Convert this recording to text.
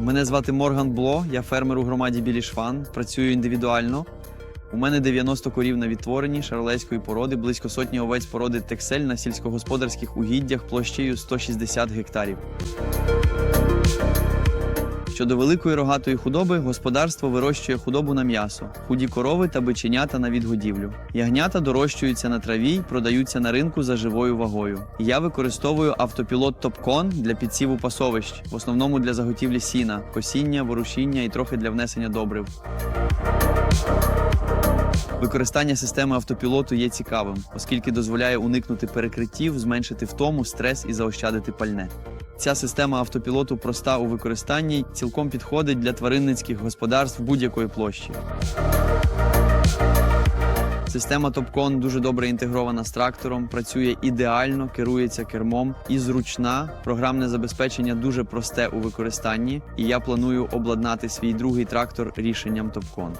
Мене звати Морган Бло, я фермер у громаді Білішван, працюю індивідуально. У мене 90 корів на відтворенні шарлейської породи, близько сотні овець породи Тексель на сільськогосподарських угіддях площею 160 гектарів. Щодо великої рогатої худоби, господарство вирощує худобу на м'ясо, худі корови та биченята на відгодівлю. Ягнята дорощуються на траві й продаються на ринку за живою вагою. Я використовую автопілот Топкон для підсіву пасовищ, в основному для заготівлі сіна, косіння, ворушіння і трохи для внесення добрив. Використання системи автопілоту є цікавим, оскільки дозволяє уникнути перекриттів, зменшити втому, стрес і заощадити пальне. Ця система автопілоту проста у використанні, цілком підходить для тваринницьких господарств будь-якої площі. Система Топкон дуже добре інтегрована з трактором, працює ідеально, керується кермом і зручна. Програмне забезпечення дуже просте у використанні, і я планую обладнати свій другий трактор рішенням Топкон.